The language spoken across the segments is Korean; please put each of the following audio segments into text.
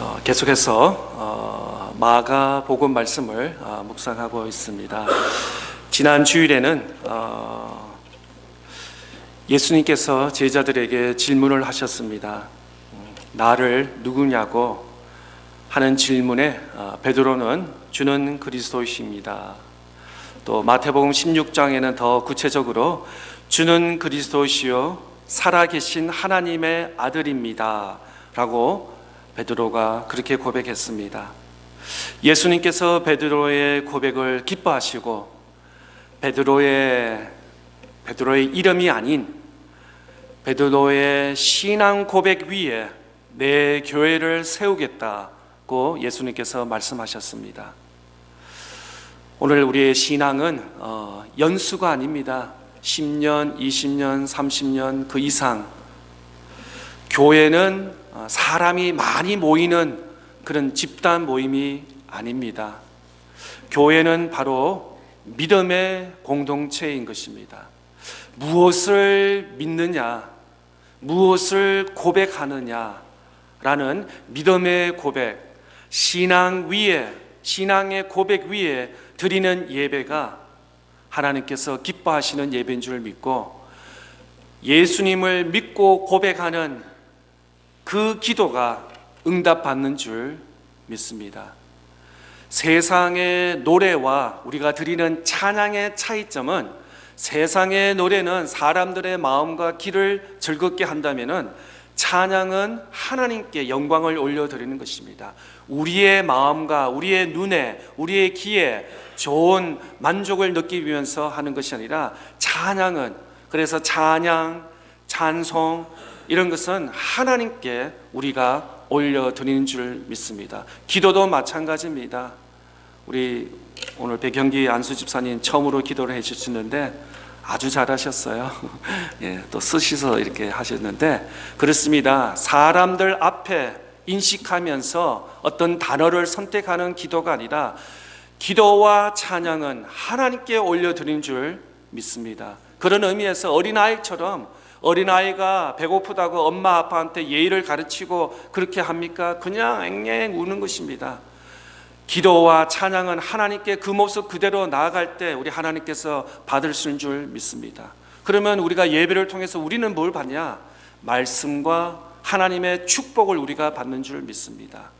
어, 계속해서 어, 마가 복음 말씀을 어, 묵상하고 있습니다. 지난 주일에는 어, 예수님께서 제자들에게 질문을 하셨습니다. 음, 나를 누구냐고 하는 질문에 어, 베드로는 주는 그리스도이십니다. 또 마태복음 16장에는 더 구체적으로 주는 그리스도시요 살아계신 하나님의 아들입니다. 라고 베드로가 그렇게 고백했습니다. 예수님께서 베드로의 고백을 기뻐하시고 베드로의 베드로의 이름이 아닌 베드로의 신앙 고백 위에 내 교회를 세우겠다고 예수님께서 말씀하셨습니다. 오늘 우리의 신앙은 어, 연수가 아닙니다. 10년, 20년, 30년 그 이상 교회는 어, 사람이 많이 모이는 그런 집단 모임이 아닙니다. 교회는 바로 믿음의 공동체인 것입니다. 무엇을 믿느냐, 무엇을 고백하느냐라는 믿음의 고백, 신앙 위에, 신앙의 고백 위에 드리는 예배가 하나님께서 기뻐하시는 예배인 줄 믿고 예수님을 믿고 고백하는 그 기도가 응답받는 줄 믿습니다. 세상의 노래와 우리가 드리는 찬양의 차이점은 세상의 노래는 사람들의 마음과 귀를 즐겁게 한다면은 찬양은 하나님께 영광을 올려드리는 것입니다. 우리의 마음과 우리의 눈에, 우리의 귀에 좋은 만족을 느끼면서 하는 것이 아니라 찬양은 그래서 찬양, 찬송 이런 것은 하나님께 우리가 올려드리는 줄 믿습니다. 기도도 마찬가지입니다. 우리 오늘 백경기 안수 집사님 처음으로 기도를 해주시는데 아주 잘하셨어요. 예, 또 쓰시서 이렇게 하셨는데 그렇습니다. 사람들 앞에 인식하면서 어떤 단어를 선택하는 기도가 아니라 기도와 찬양은 하나님께 올려드린 줄 믿습니다. 그런 의미에서 어린아이처럼 어린아이가 배고프다고 엄마 아빠한테 예의를 가르치고 그렇게 합니까? 그냥 앵앵 우는 것입니다. 기도와 찬양은 하나님께 그 모습 그대로 나아갈 때 우리 하나님께서 받으시는 줄 믿습니다. 그러면 우리가 예배를 통해서 우리는 뭘 받냐? 말씀과 하나님의 축복을 우리가 받는 줄 믿습니다.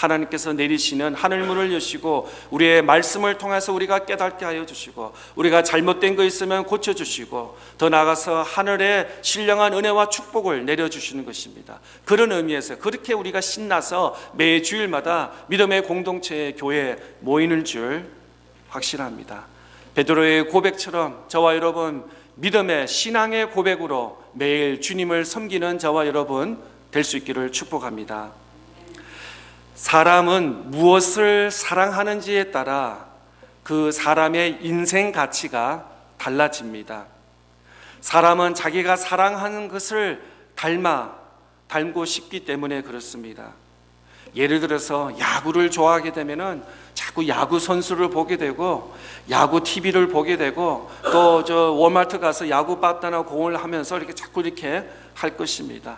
하나님께서 내리시는 하늘문을 여시고 우리의 말씀을 통해서 우리가 깨닫게 하여 주시고 우리가 잘못된 거 있으면 고쳐 주시고 더 나아가서 하늘의 신령한 은혜와 축복을 내려 주시는 것입니다. 그런 의미에서 그렇게 우리가 신나서 매 주일마다 믿음의 공동체의 교회에 모이는 줄 확실합니다. 베드로의 고백처럼 저와 여러분 믿음의 신앙의 고백으로 매일 주님을 섬기는 저와 여러분 될 수 있기를 축복합니다. 사람은 무엇을 사랑하는지에 따라 그 사람의 인생 가치가 달라집니다. 사람은 자기가 사랑하는 것을 닮아 닮고 싶기 때문에 그렇습니다. 예를 들어서 야구를 좋아하게 되면은 자꾸 야구 선수를 보게 되고 야구 TV를 보게 되고 또 저 월마트 가서 야구 바다나 공을 하면서 이렇게 자꾸 이렇게 할 것입니다.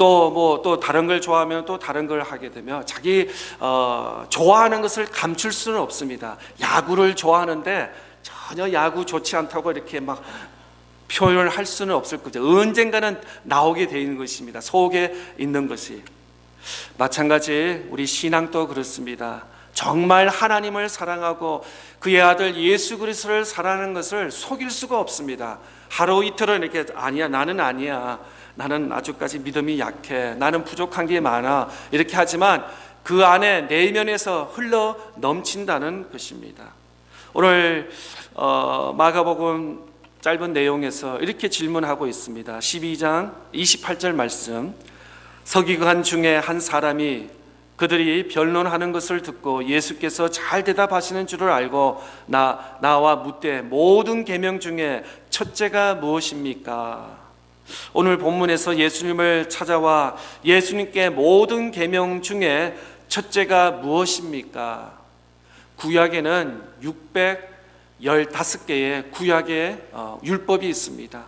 또 뭐 또 다른 걸 좋아하면 또 다른 걸 하게 되며 자기 어, 좋아하는 것을 감출 수는 없습니다. 야구를 좋아하는데 전혀 야구 좋지 않다고 이렇게 막 표현할 수는 없을 거죠. 언젠가는 나오게 되는 것입니다. 속에 있는 것이. 마찬가지 우리 신앙도 그렇습니다. 정말 하나님을 사랑하고 그의 아들 예수 그리스도를 사랑하는 것을 속일 수가 없습니다. 하루 이틀은 이렇게 아니야 나는 아니야 나는 아직까지 믿음이 약해 나는 부족한 게 많아 이렇게 하지만 그 안에 내면에서 흘러 넘친다는 것입니다. 오늘 어, 마가복음 짧은 내용에서 이렇게 질문하고 있습니다. 12장 28절 말씀. 서기관 중에 한 사람이 그들이 변론하는 것을 듣고 예수께서 잘 대답하시는 줄을 알고 나 나와 묻되 모든 계명 중에 첫째가 무엇입니까? 오늘 본문에서 예수님을 찾아와 예수님께 모든 계명 중에 첫째가 무엇입니까? 구약에는 615개의 구약의 어, 율법이 있습니다.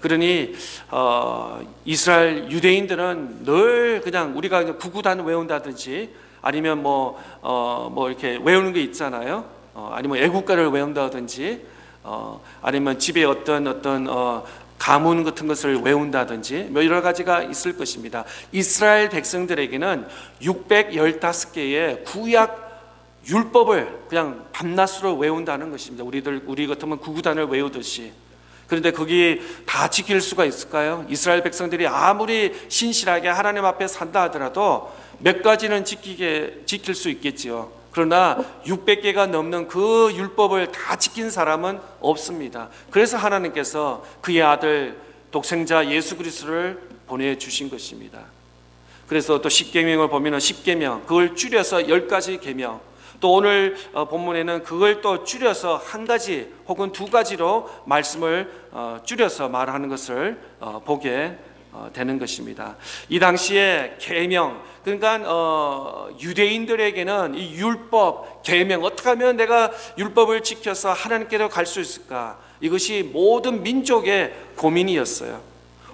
그 그러니 어, 이스라엘 유대인들은 늘 그냥 우리가 구구단 외운다든지 아니면 뭐, 어, 뭐 이렇게 외우는 게 있잖아요. 어, 아니면 애국가를 외운다든지 어, 아니면 집에 어떤 어떤 어, 가문 같은 것을 외운다든지 뭐 여러 가지가 있을 것입니다. 이스라엘 백성들에게는 615개의 구약 율법을 그냥 밤낮으로 외운다는 것입니다. 우리들 우리 같으면 구구단을 외우듯이. 그런데 거기 다 지킬 수가 있을까요? 이스라엘 백성들이 아무리 신실하게 하나님 앞에 산다 하더라도 몇 가지는 지키게 지킬 수 있겠지요. 그러나 600개가 넘는 그 율법을 다 지킨 사람은 없습니다. 그래서 하나님께서 그의 아들 독생자 예수 그리스도를 보내 주신 것입니다. 그래서 또 십계명을 보면은 십계명 그걸 줄여서 10가지 계명 또 오늘 어, 본문에는 그걸 또 줄여서 한 가지 혹은 두 가지로 말씀을 어, 줄여서 말하는 것을 어, 보게 어, 되는 것입니다. 이 당시에 계명 그러니까 어, 유대인들에게는 이 율법 계명 어떻게 하면 내가 율법을 지켜서 하나님께로 갈 수 있을까 이것이 모든 민족의 고민이었어요.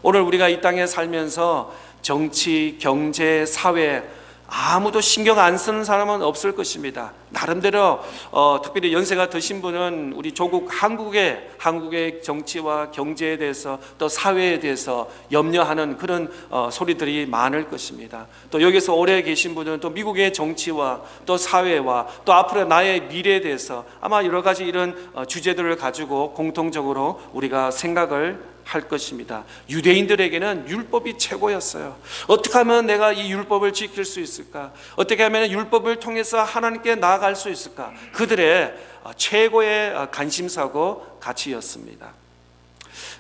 오늘 우리가 이 땅에 살면서 정치, 경제, 사회 아무도 신경 안 쓰는 사람은 없을 것입니다. 나름대로 어, 특별히 연세가 드신 분은 우리 조국 한국의 한국의 정치와 경제에 대해서 또 사회에 대해서 염려하는 그런 어, 소리들이 많을 것입니다. 또 여기서 오래 계신 분은 또 미국의 정치와 또 사회와 또 앞으로 나의 미래에 대해서 아마 여러 가지 이런 어, 주제들을 가지고 공통적으로 우리가 생각을 할 것입니다. 유대인들에게는 율법이 최고였어요. 어떻게 하면 내가 이 율법을 지킬 수 있을까? 어떻게 하면 율법을 통해서 하나님께 나아 갈 수 있을까? 그들의 어, 최고의 어, 관심사고 가치였습니다.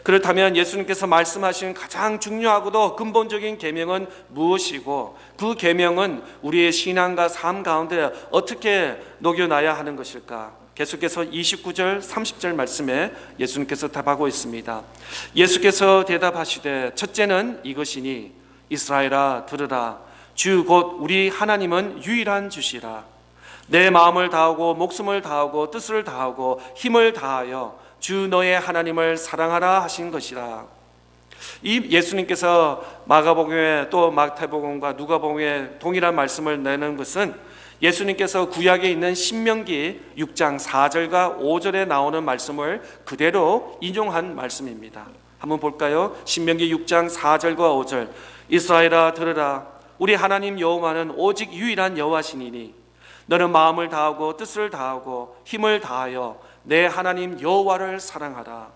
그렇다면 예수님께서 말씀하신 가장 중요하고도 근본적인 계명은 무엇이고 그 계명은 우리의 신앙과 삶 가운데 어떻게 녹여놔야 하는 것일까? 계속해서 29절 30절 말씀에 예수님께서 답하고 있습니다. 예수께서 대답하시되 첫째는 이것이니 이스라엘아 들으라 주 곧 우리 하나님은 유일한 주시라 내 마음을 다하고 목숨을 다하고 뜻을 다하고 힘을 다하여 주 너의 하나님을 사랑하라 하신 것이라. 이 예수님께서 마가복음에 또 마태복음과 누가복음에 동일한 말씀을 내는 것은 예수님께서 구약에 있는 신명기 6장 4절과 5절에 나오는 말씀을 그대로 인용한 말씀입니다. 한번 볼까요? 신명기 6장 4절과 5절. 이스라엘아 들으라 우리 하나님 여호와는 오직 유일한 여호와시니니 너는 마음을 다하고 뜻을 다하고 힘을 다하여 내 하나님 여호와를 사랑하라.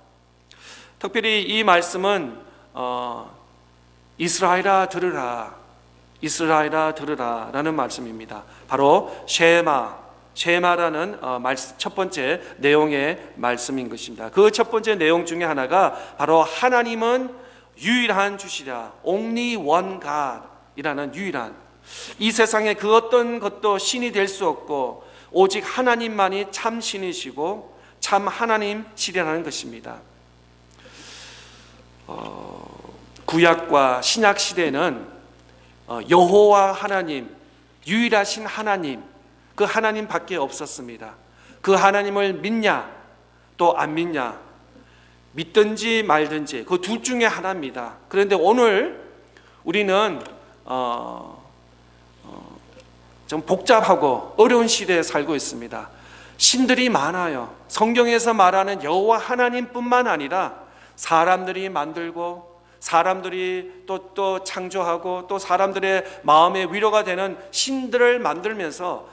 특별히 이 말씀은 어, 이스라엘아 들으라, 이스라엘아 들으라라는 말씀입니다. 바로 쉐마, 쉐마라는 어, 첫 번째 내용의 말씀인 것입니다. 그 첫 번째 내용 중에 하나가 바로 하나님은 유일한 주시라, only one God이라는 유일한 이 세상에 그 어떤 것도 신이 될 수 없고 오직 하나님만이 참 신이시고 참 하나님시라는 것입니다. 어, 구약과 신약 시대는 어, 여호와 하나님 유일하신 하나님 그 하나님밖에 없었습니다. 그 하나님을 믿냐 또 안 믿냐 믿든지 말든지 그 둘 중에 하나입니다. 그런데 오늘 우리는 어, 어, 좀 복잡하고 어려운 시대에 살고 있습니다. 신들이 많아요. 성경에서 말하는 여호와 하나님뿐만 아니라 사람들이 만들고 사람들이 또, 또 창조하고 또 사람들의 마음의 위로가 되는 신들을 만들면서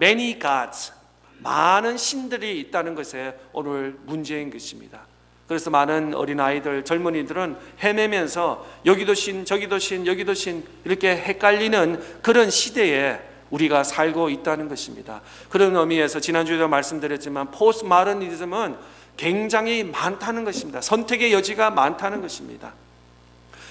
many gods, 많은 신들이 있다는 것에 오늘 문제인 것입니다. 그래서 많은 어린아이들, 젊은이들은 헤매면서 여기도 신, 저기도 신, 여기도 신 이렇게 헷갈리는 그런 시대에 우리가 살고 있다는 것입니다. 그런 의미에서 지난주에도 말씀드렸지만 포스트 마더니즘은 굉장히 많다는 것입니다. 선택의 여지가 많다는 것입니다.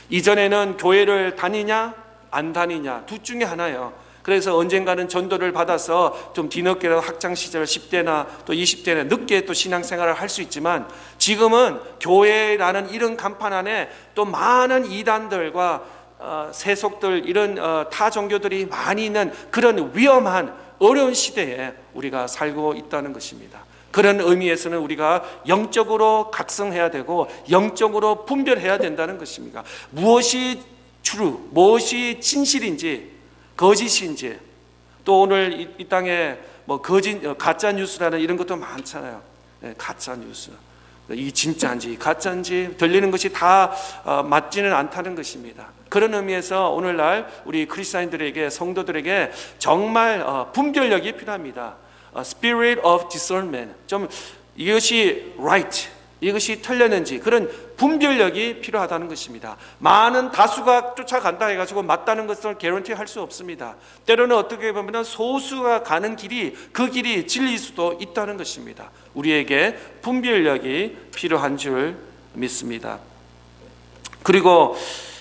이전에는 교회를 다니냐 안 다니냐 둘 중에 하나예요. 그래서 언젠가는 전도를 받아서 좀 뒤늦게라도 학창 시절 10대나 또 20대나 늦게 또 신앙생활을 할 수 있지만 지금은 교회라는 이런 간판 안에 또 많은 이단들과 어, 세속들 이런 어, 타 종교들이 많이 있는 그런 위험한 어려운 시대에 우리가 살고 있다는 것입니다. 그런 의미에서는 우리가 영적으로 각성해야 되고 영적으로 분별해야 된다는 것입니다. 무엇이 true, 무엇이 진실인지 거짓인지 또 오늘 이, 이 땅에 뭐 거짓 어, 가짜 뉴스라는 이런 것도 많잖아요. 네, 가짜 뉴스. 이 진짜인지 가짜인지 들리는 것이 다 어, 맞지는 않다는 것입니다. 그런 의미에서 오늘날 우리 크리스천들에게 성도들에게 정말 어, 분별력이 필요합니다. 어, Spirit of discernment. 좀 이것이 right, 이것이 틀렸는지 그런 분별력이 필요하다는 것입니다. 많은 다수가 쫓아간다 해가지고 맞다는 것을 개런티 할 수 없습니다. 때로는 어떻게 보면 소수가 가는 길이 그 길이 진리일 수도 있다는 것입니다. 우리에게 분별력이 필요한 줄 믿습니다. 그리고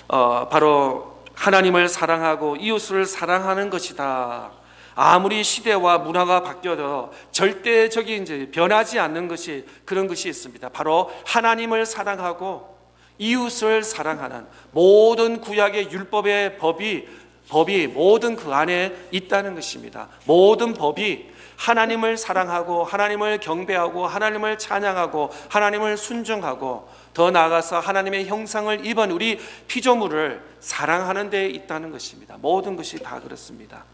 어, 바로 하나님을 사랑하고 이웃을 사랑하는 것이다. 아무리 시대와 문화가 바뀌어도 절대적인 이제 변하지 않는 것이 그런 것이 있습니다. 바로 하나님을 사랑하고 이웃을 사랑하는 모든 구약의 율법의 법이 법이 모든 그 안에 있다는 것입니다. 모든 법이 하나님을 사랑하고 하나님을 경배하고 하나님을 찬양하고 하나님을 순종하고 더 나아가서 하나님의 형상을 입은 우리 피조물을 사랑하는 데 있다는 것입니다. 모든 것이 다 그렇습니다.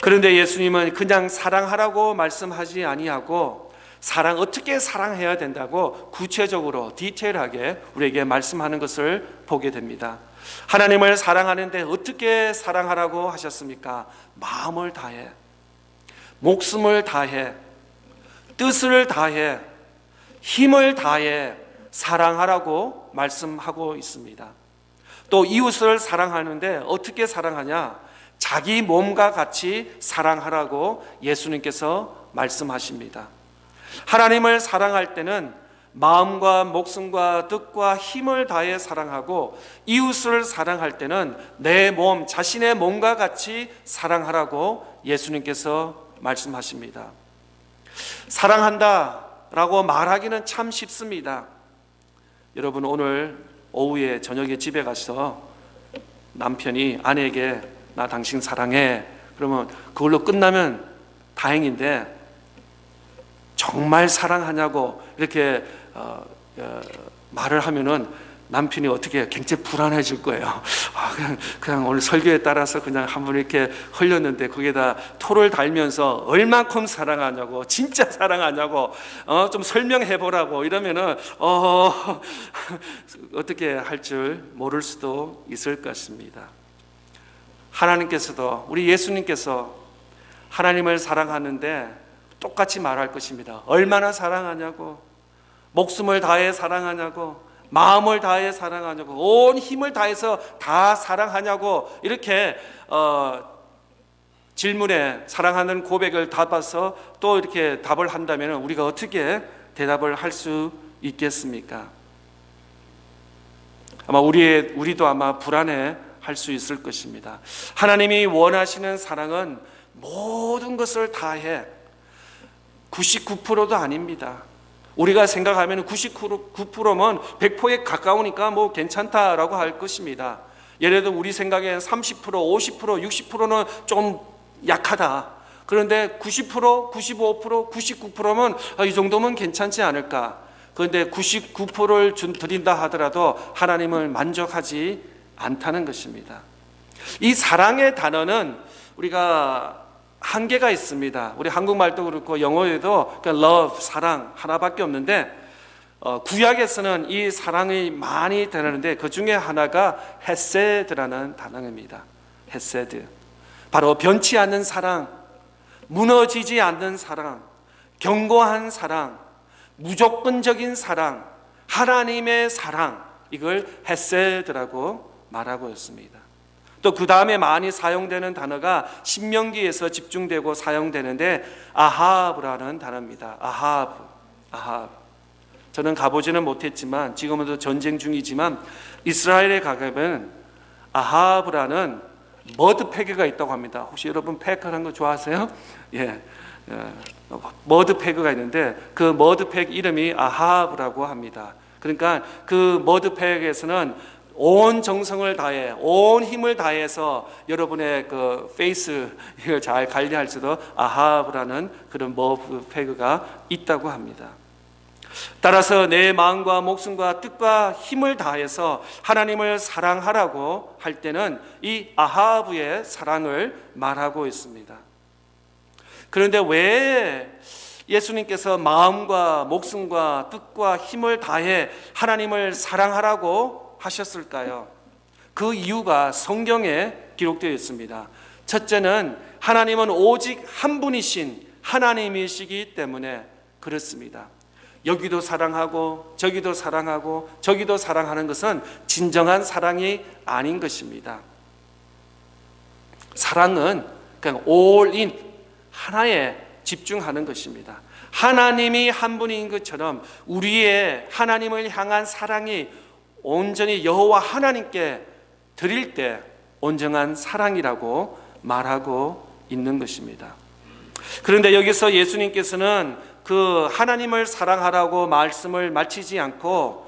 그런데 예수님은 그냥 사랑하라고 말씀하지 아니하고 사랑 어떻게 사랑해야 된다고 구체적으로 디테일하게 우리에게 말씀하는 것을 보게 됩니다. 하나님을 사랑하는데 어떻게 사랑하라고 하셨습니까? 마음을 다해, 목숨을 다해, 뜻을 다해, 힘을 다해 사랑하라고 말씀하고 있습니다. 또 이웃을 사랑하는데 어떻게 사랑하냐? 자기 몸과 같이 사랑하라고 예수님께서 말씀하십니다. 하나님을 사랑할 때는 마음과 목숨과 뜻과 힘을 다해 사랑하고 이웃을 사랑할 때는 내 몸, 자신의 몸과 같이 사랑하라고 예수님께서 말씀하십니다. 사랑한다 라고 말하기는 참 쉽습니다. 여러분 오늘 오후에 저녁에 집에 가서 남편이 아내에게 나 당신 사랑해. 그러면 그걸로 끝나면 다행인데 정말 사랑하냐고 이렇게 어, 어, 말을 하면은 남편이 어떻게 굉장히 불안해질 거예요. 아, 그냥 그냥 오늘 설교에 따라서 그냥 한번 이렇게 흘렸는데 거기에다 토를 달면서 얼만큼 사랑하냐고 진짜 사랑하냐고 어, 좀 설명해 보라고 이러면은 어, 어떻게 할 줄 모를 수도 있을 것입니다. 하나님께서도 우리 예수님께서 하나님을 사랑하는데 똑같이 말할 것입니다. 얼마나 사랑하냐고, 목숨을 다해 사랑하냐고, 마음을 다해 사랑하냐고, 온 힘을 다해서 다 사랑하냐고 이렇게 어, 질문에 사랑하는 고백을 답아서 또 이렇게 답을 한다면 우리가 어떻게 대답을 할 수 있겠습니까? 아마 우리의 우리도 아마 불안해 할 수 있을 것입니다. 하나님이 원하시는 사랑은 모든 것을 다해 99%도 아닙니다. 우리가 생각하면 99%면 100%에 가까우니까 뭐 괜찮다라고 할 것입니다. 예를 들어 우리 생각에 30%, 50%, 60%는 좀 약하다. 그런데 90%, 95%, 99%면 이 정도면 괜찮지 않을까. 그런데 99%를 드린다 하더라도 하나님을 만족하지 않다는 것입니다. 이 사랑의 단어는 우리가 한계가 있습니다. 우리 한국말도 그렇고 영어에도 그러니까 love 사랑 하나밖에 없는데 어, 구약에서는 이 사랑이 많이 되는데 그 중에 하나가 헤세드라는 단어입니다. 헤세드. 바로 변치 않는 사랑, 무너지지 않는 사랑, 견고한 사랑, 무조건적인 사랑, 하나님의 사랑 이걸 헤세드라고 말하고 있습니다. 또 그 다음에 많이 사용되는 단어가 신명기에서 집중되고 사용되는데 아하브라는 단어입니다. 아하브, 아하브. 저는 가보지는 못했지만 지금도 전쟁 중이지만 이스라엘에 가면 아하브라는 머드 패그가 있다고 합니다. 혹시 여러분 패크하는 거 좋아하세요? 예. 머드 패그가 있는데 그 머드 팩 이름이 아하브라고 합니다. 그러니까 그 머드 팩에서는 온 정성을 다해, 온 힘을 다해서 여러분의 그 페이스 이걸 잘 관리할 수도 아하브라는 그런 머브 패그가 있다고 합니다. 따라서 내 마음과 목숨과 뜻과 힘을 다해서 하나님을 사랑하라고 할 때는 이 아하브의 사랑을 말하고 있습니다. 그런데 왜 예수님께서 마음과 목숨과 뜻과 힘을 다해 하나님을 사랑하라고 하셨을까요? 그 이유가 성경에 기록되어 있습니다. 첫째는 하나님은 오직 한 분이신 하나님이시기 때문에 그렇습니다. 여기도 사랑하고 저기도 사랑하고 저기도 사랑하는 것은 진정한 사랑이 아닌 것입니다. 사랑은 그냥 올인 하나에 집중하는 것입니다. 하나님이 한 분인 것처럼 우리의 하나님을 향한 사랑이 온전히 여호와 하나님께 드릴 때 온전한 사랑이라고 말하고 있는 것입니다. 그런데 여기서 예수님께서는 그 하나님을 사랑하라고 말씀을 마치지 않고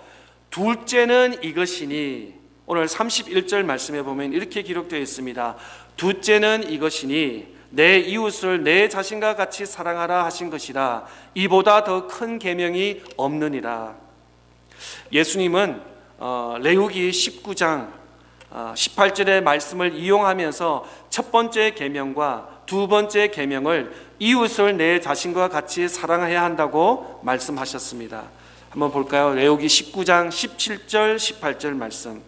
둘째는 이것이니 오늘 31절 말씀에 보면 이렇게 기록되어 있습니다. 둘째는 이것이니 내 이웃을 내 자신과 같이 사랑하라 하신 것이라 이보다 더 큰 계명이 없느니라. 예수님은 어, 레위기 19장 어, 18절의 말씀을 이용하면서 첫 번째 계명과 두 번째 계명을 이웃을 내 자신과 같이 사랑해야 한다고 말씀하셨습니다. 한번 볼까요? 레위기 19장 17절 18절 말씀.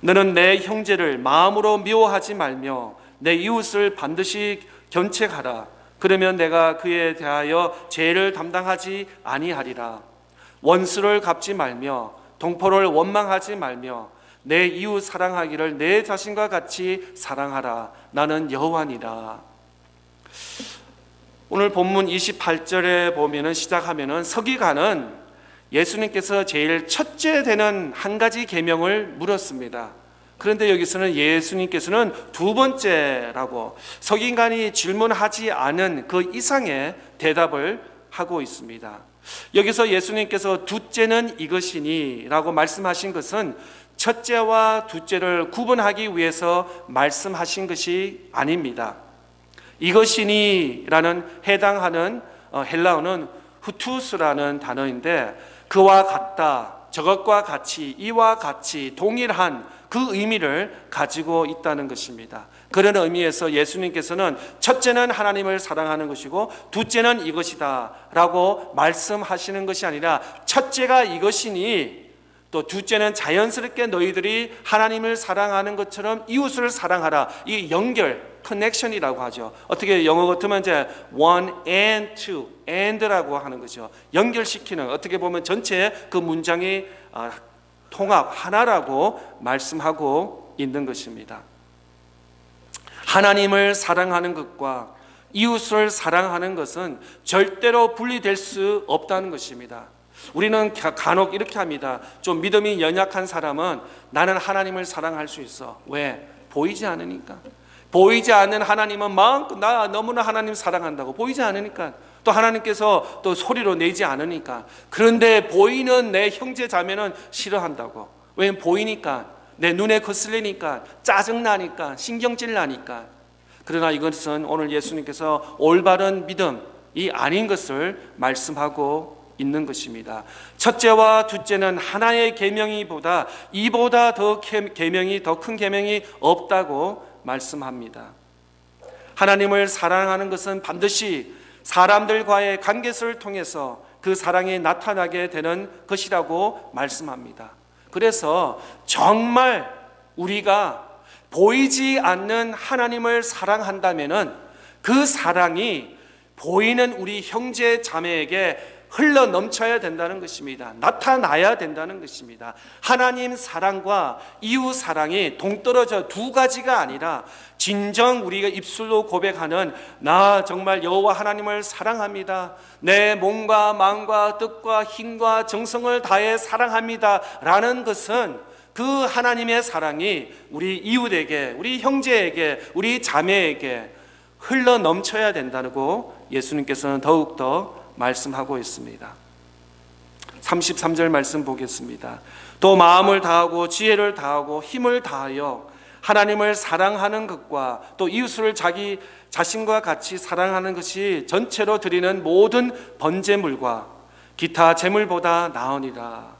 너는 내 형제를 마음으로 미워하지 말며 내 이웃을 반드시 견책하라. 그러면 내가 그에 대하여 죄를 담당하지 아니하리라. 원수를 갚지 말며 동포를 원망하지 말며 내 이웃 사랑하기를 내 자신과 같이 사랑하라. 나는 여호와니라. 오늘 본문 28절에 보면은 시작하면은 서기관은 예수님께서 제일 첫째 되는 한 가지 계명을 물었습니다. 그런데 여기서는 예수님께서는 두 번째라고 서기관이 질문하지 않은 그 이상의 대답을 하고 있습니다. 여기서 예수님께서 둘째는 이것이니 라고 말씀하신 것은 첫째와 둘째를 구분하기 위해서 말씀하신 것이 아닙니다. 이것이니라는 해당하는 어, 헬라어는 후투스라는 단어인데 그와 같다, 저것과 같이, 이와 같이 동일한 그 의미를 가지고 있다는 것입니다. 그런 의미에서 예수님께서는 첫째는 하나님을 사랑하는 것이고 둘째는 이것이다 라고 말씀하시는 것이 아니라 첫째가 이것이니 또 둘째는 자연스럽게 너희들이 하나님을 사랑하는 것처럼 이웃을 사랑하라. 이 연결, 커넥션이라고 하죠. 어떻게 영어 같으면 이제 one and two, and라고 하는 거죠. 연결시키는 어떻게 보면 전체 그 문장이 아, 통합 하나라고 말씀하고 있는 것입니다. 하나님을 사랑하는 것과 이웃을 사랑하는 것은 절대로 분리될 수 없다는 것입니다. 우리는 간혹 이렇게 합니다. 좀 믿음이 연약한 사람은 나는 하나님을 사랑할 수 있어. 왜? 보이지 않으니까. 보이지 않는 하나님은 마음껏 나 너무나 하나님 사랑한다고 보이지 않으니까 또 하나님께서 또 소리로 내지 않으니까 그런데 보이는 내 형제 자매는 싫어한다고 왜 보이니까 내 눈에 거슬리니까 짜증나니까 신경질 나니까 그러나 이것은 오늘 예수님께서 올바른 믿음이 아닌 것을 말씀하고 있는 것입니다. 첫째와 둘째는 하나의 계명이보다 이보다 더 계명이 더 큰 계명이 없다고 말씀합니다. 하나님을 사랑하는 것은 반드시 사람들과의 관계를 통해서 그 사랑이 나타나게 되는 것이라고 말씀합니다. 그래서 정말 우리가 보이지 않는 하나님을 사랑한다면은 그 사랑이 보이는 우리 형제 자매에게 흘러 넘쳐야 된다는 것입니다. 나타나야 된다는 것입니다. 하나님 사랑과 이웃 사랑이 동떨어져 두 가지가 아니라 진정 우리가 입술로 고백하는 나 정말 여호와 하나님을 사랑합니다. 내 몸과 마음과 뜻과 힘과 정성을 다해 사랑합니다라는 것은 그 하나님의 사랑이 우리 이웃에게, 우리 형제에게, 우리 자매에게 흘러 넘쳐야 된다고 예수님께서는 더욱더 말씀하고 있습니다. 33절 말씀 보겠습니다. 또 마음을 다하고 지혜를 다하고 힘을 다하여 하나님을 사랑하는 것과 또 이웃을 자기 자신과 같이 사랑하는 것이 전체로 드리는 모든 번제물과 기타 제물보다 나으니라.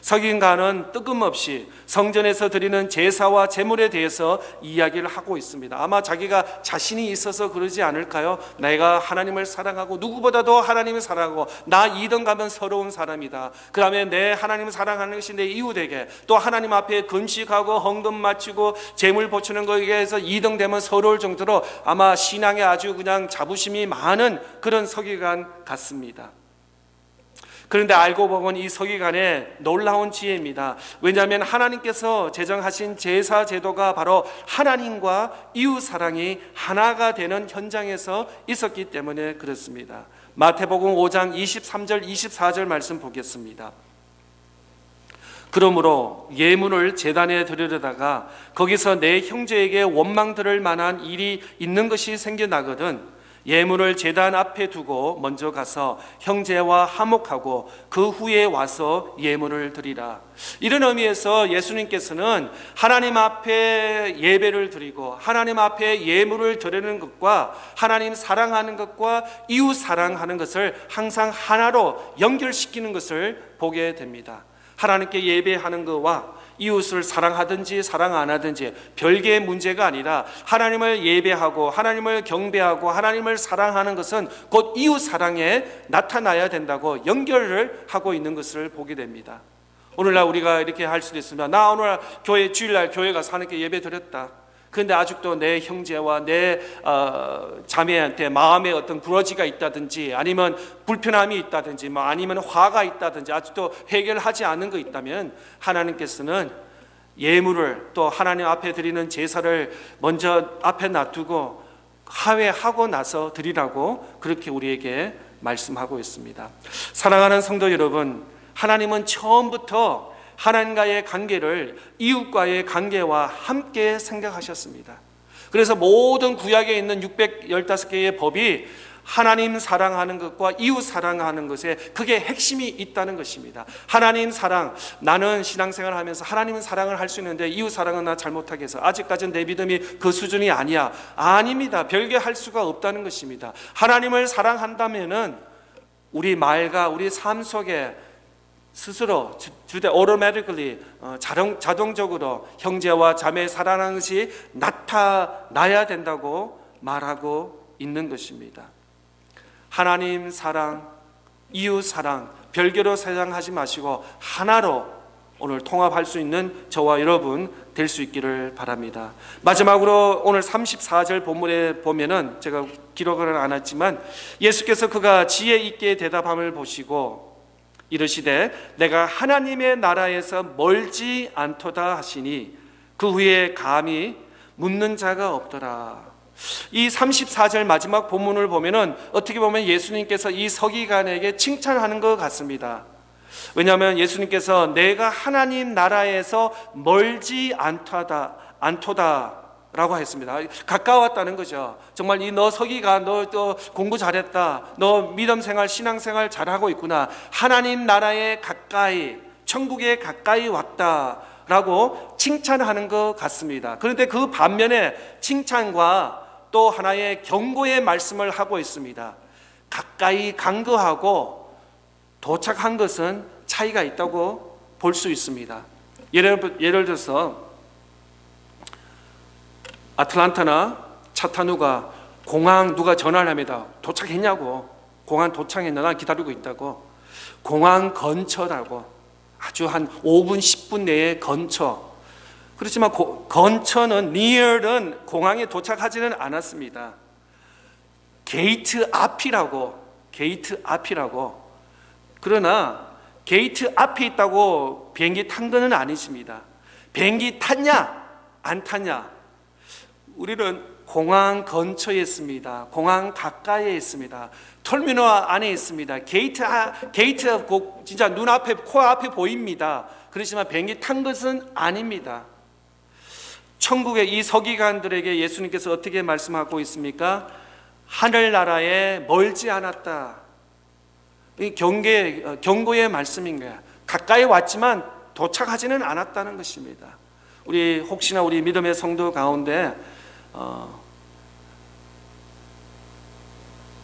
석인가는 뜨끔없이 성전에서 드리는 제사와 제물에 대해서 이야기를 하고 있습니다. 아마 자기가 자신이 있어서 그러지 않을까요? 내가 하나님을 사랑하고 누구보다도 하나님을 사랑하고 나 2등 가면 서러운 사람이다. 그 다음에 내 하나님을 사랑하는 것이 내 이웃에게 또 하나님 앞에 금식하고 헌금 마치고 제물 바치는 거에 서 2등 되면 서러울 정도로 아마 신앙에 아주 그냥 자부심이 많은 그런 서기관 같습니다. 그런데 알고 보면 이 서기관의 놀라운 지혜입니다. 왜냐하면 하나님께서 제정하신 제사 제도가 바로 하나님과 이웃 사랑이 하나가 되는 현장에서 있었기 때문에 그렇습니다. 마태복음 5장 23절 24절 말씀 보겠습니다. 그러므로 예물을 제단에 드리려다가 거기서 내 형제에게 원망 들을 만한 일이 있는 것이 생겨나거든 예물을 제단 앞에 두고 먼저 가서 형제와 화목하고 그 후에 와서 예물을 드리라. 이런 의미에서 예수님께서는 하나님 앞에 예배를 드리고 하나님 앞에 예물을 드리는 것과 하나님 사랑하는 것과 이웃 사랑하는 것을 항상 하나로 연결시키는 것을 보게 됩니다. 하나님께 예배하는 것과 이웃을 사랑하든지 사랑 안 하든지 별개의 문제가 아니라 하나님을 예배하고 하나님을 경배하고 하나님을 사랑하는 것은 곧 이웃 사랑에 나타나야 된다고 연결을 하고 있는 것을 보게 됩니다. 오늘날 우리가 이렇게 할 수도 있습니다. 나 오늘 교회 주일날 교회 가서 하나님께 예배 드렸다. 그런데 아직도 내 형제와 내 어, 자매한테 마음에 어떤 부러지가 있다든지 아니면 불편함이 있다든지 뭐 아니면 화가 있다든지 아직도 해결하지 않은 거 있다면 하나님께서는 예물을 또 하나님 앞에 드리는 제사를 먼저 앞에 놔두고 하회하고 나서 드리라고 그렇게 우리에게 말씀하고 있습니다. 사랑하는 성도 여러분, 하나님은 처음부터 하나님과의 관계를 이웃과의 관계와 함께 생각하셨습니다. 그래서 모든 구약에 있는 615개의 법이 하나님 사랑하는 것과 이웃 사랑하는 것에 그게 핵심이 있다는 것입니다. 하나님 사랑, 나는 신앙생활 하면서 하나님 사랑을 할 수 있는데 이웃 사랑은 나 잘못하게 해서 아직까지는 내 믿음이 그 수준이 아니야. 아닙니다. 별개 할 수가 없다는 것입니다. 하나님을 사랑한다면은 우리 말과 우리 삶 속에 스스로 주대 automatically 어, 자동, 자동적으로 형제와 자매 사랑하는 것이 나타나야 된다고 말하고 있는 것입니다. 하나님 사랑, 이웃 사랑 별개로 사랑하지 마시고 하나로 오늘 통합할 수 있는 저와 여러분 될 수 있기를 바랍니다. 마지막으로 오늘 34절 본문에 보면은 제가 기록을 안 했지만 예수께서 그가 지혜 있게 대답함을 보시고 이르시되 내가 하나님의 나라에서 멀지 않도다 하시니 그 후에 감히 묻는 자가 없더라. 이 34절 마지막 본문을 보면은 어떻게 보면 예수님께서 이 서기관에게 칭찬하는 것 같습니다. 왜냐하면 예수님께서 내가 하나님 나라에서 멀지 않다다 않도다 라고 했습니다. 가까웠다는 거죠. 정말 이 너 서기가 너 또 공부 잘했다. 너 믿음 생활, 신앙 생활 잘하고 있구나. 하나님 나라에 가까이, 천국에 가까이 왔다. 라고 칭찬하는 것 같습니다. 그런데 그 반면에 칭찬과 또 하나의 경고의 말씀을 하고 있습니다. 가까이 간 거하고 도착한 것은 차이가 있다고 볼 수 있습니다. 예를, 예를 들어서 아틀란타나 차타누가 공항 누가 전화를 합니다. 도착했냐고. 공항 도착했나? 난 기다리고 있다고. 공항 근처라고. 아주 한 5분, 10분 내에 근처. 그렇지만 고, 근처는 near은 공항에 도착하지는 않았습니다. 게이트 앞이라고. 게이트 앞이라고. 그러나 게이트 앞에 있다고 비행기 탄 거는 아니십니다. 비행기 탔냐? 안 탔냐? 우리는 공항 근처에 있습니다. 공항 가까이에 있습니다. 터미널 안에 있습니다. 게이트 게이트 진짜 눈 앞에 코 앞에 보입니다. 그렇지만 비행기 탄 것은 아닙니다. 천국의 이 서기관들에게 예수님께서 어떻게 말씀하고 있습니까? 하늘나라에 멀지 않았다. 이 경계 어, 경고의 말씀인 거야. 가까이 왔지만 도착하지는 않았다는 것입니다. 우리 혹시나 우리 믿음의 성도 가운데 어,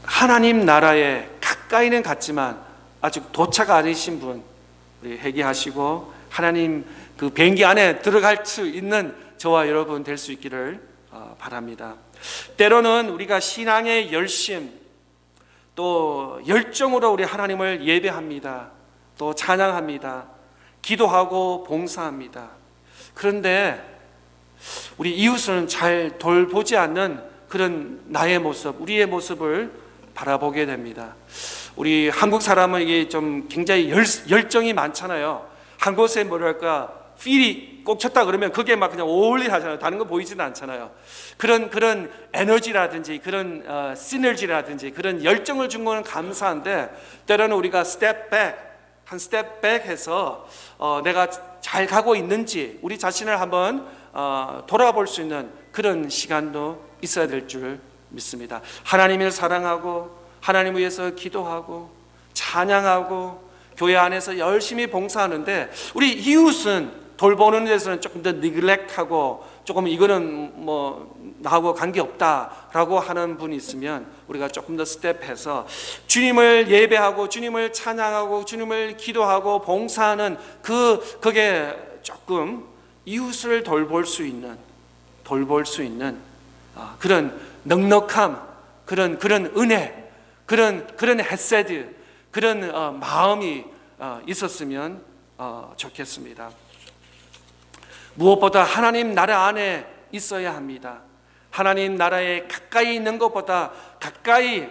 하나님 나라에 가까이는 갔지만 아직 도착 아니신 분 우리 회개하시고 하나님 그 비행기 안에 들어갈 수 있는 저와 여러분 될 수 있기를 어, 바랍니다. 때로는 우리가 신앙의 열심 또 열정으로 우리 하나님을 예배합니다. 또 찬양합니다. 기도하고 봉사합니다. 그런데 우리 이웃을 잘 돌보지 않는 그런 나의 모습, 우리의 모습을 바라보게 됩니다. 우리 한국 사람은 이게 좀 굉장히 열, 열정이 많잖아요. 한 곳에 뭐랄까 필이 꼭 쳤다 그러면 그게 막 그냥 올일 하잖아요. 다른 거 보이지는 않잖아요. 그런 그런 에너지라든지 그런 어, 시너지라든지 그런 열정을 준 거는 감사한데 때로는 우리가 스텝 백, 한 스텝 백 해서 어, 내가 잘 가고 있는지 우리 자신을 한번 어, 돌아볼 수 있는 그런 시간도 있어야 될 줄 믿습니다. 하나님을 사랑하고 하나님 위해서 기도하고 찬양하고 교회 안에서 열심히 봉사하는데 우리 이웃은 돌보는 데서는 조금 더 니글렉하고 조금 이거는 뭐 나하고 관계 없다라고 하는 분이 있으면 우리가 조금 더 스텝해서 주님을 예배하고 주님을 찬양하고 주님을 기도하고 봉사하는 그 그게 조금 이웃을 돌볼 수 있는 돌볼 수 있는 아, 그런 넉넉함 그런 그런 은혜 그런 그런 헤세드 그런 어, 마음이 어, 있었으면 어, 좋겠습니다. 무엇보다 하나님 나라 안에 있어야 합니다. 하나님 나라에 가까이 있는 것보다 가까이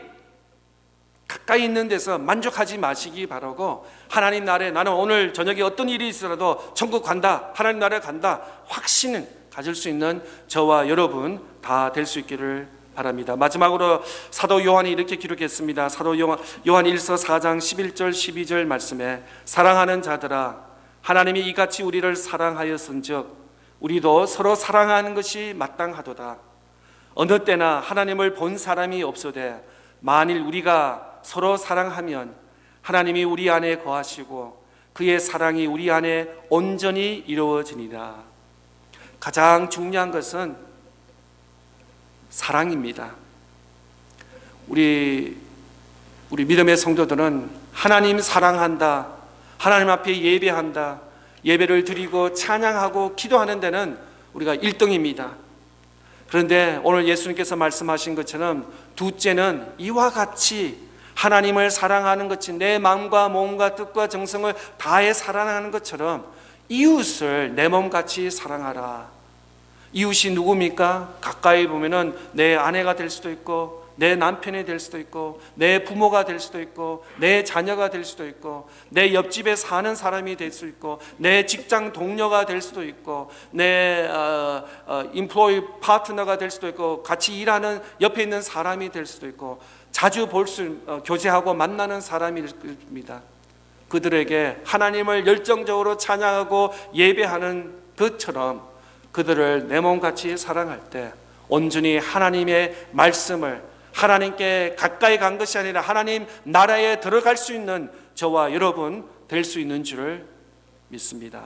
가까이 있는 데서 만족하지 마시기 바라고 하나님 나라에 나는 오늘 저녁에 어떤 일이 있어도 천국 간다 하나님 나라에 간다 확신을 가질 수 있는 저와 여러분 다 될 수 있기를 바랍니다. 마지막으로 사도 요한이 이렇게 기록했습니다. 사도 요한 요한 1서 4장 11절 12절 말씀에 사랑하는 자들아 하나님이 이같이 우리를 사랑하였은즉 우리도 서로 사랑하는 것이 마땅하도다. 어느 때나 하나님을 본 사람이 없어되 만일 우리가 서로 사랑하면 하나님이 우리 안에 거하시고 그의 사랑이 우리 안에 온전히 이루어지니라. 가장 중요한 것은 사랑입니다. 우리 우리 믿음의 성도들은 하나님 사랑한다. 하나님 앞에 예배한다. 예배를 드리고 찬양하고 기도하는 데는 우리가 1등입니다. 그런데 오늘 예수님께서 말씀하신 것처럼 둘째는 이와 같이 하나님을 사랑하는 것이 내 마음과 몸과 뜻과 정성을 다해 사랑하는 것처럼 이웃을 내 몸같이 사랑하라. 이웃이 누굽니까? 가까이 보면은 내 아내가 될 수도 있고 내 남편이 될 수도 있고 내 부모가 될 수도 있고 내 자녀가 될 수도 있고 내 옆집에 사는 사람이 될 수 있고 내 직장 동료가 될 수도 있고 내 어, 어, 파트너가 될 수도 있고 같이 일하는 옆에 있는 사람이 될 수도 있고 자주 볼 수 어, 교제하고 만나는 사람입니다. 그들에게 하나님을 열정적으로 찬양하고 예배하는 것처럼 그들을 내 몸같이 사랑할 때 온전히 하나님의 말씀을 하나님께 가까이 간 것이 아니라 하나님 나라에 들어갈 수 있는 저와 여러분 될 수 있는 줄을 믿습니다.